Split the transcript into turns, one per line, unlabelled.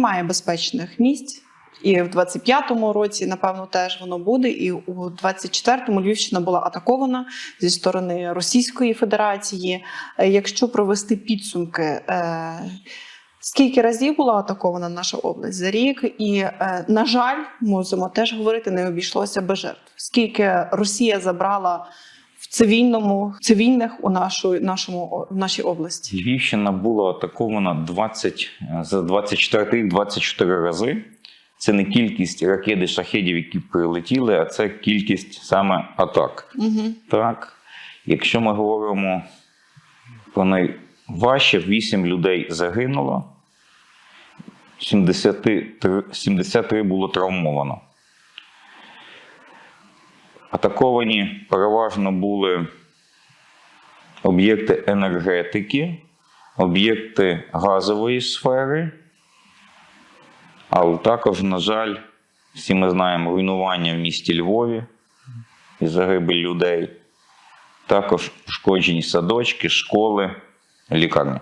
немає безпечних місць. І в 25-му році, напевно, теж воно буде. І у 24-му Львівщина була атакована зі сторони Російської Федерації. Е, Якщо провести підсумки, е, скільки разів була атакована наша область за рік, і е, на жаль, мусимо теж говорити, не обійшлося без жертв. Скільки Росія забрала цивільному цивільних у нашу нашому в нашій області?
Львівщина була атакована 20, е, за 24 рік 24 рази. Це не кількість ракет і шахедів, які прилетіли, а це кількість саме атак.
Угу.
Так, якщо ми говоримо про найважче, 8 людей загинуло, 73, 73 було травмовано. Атаковані переважно були об'єкти енергетики, об'єкти газової сфери, але також, на жаль, всі ми знаємо руйнування в місті Львові і загибель людей, також пошкоджені садочки, школи, лікарні.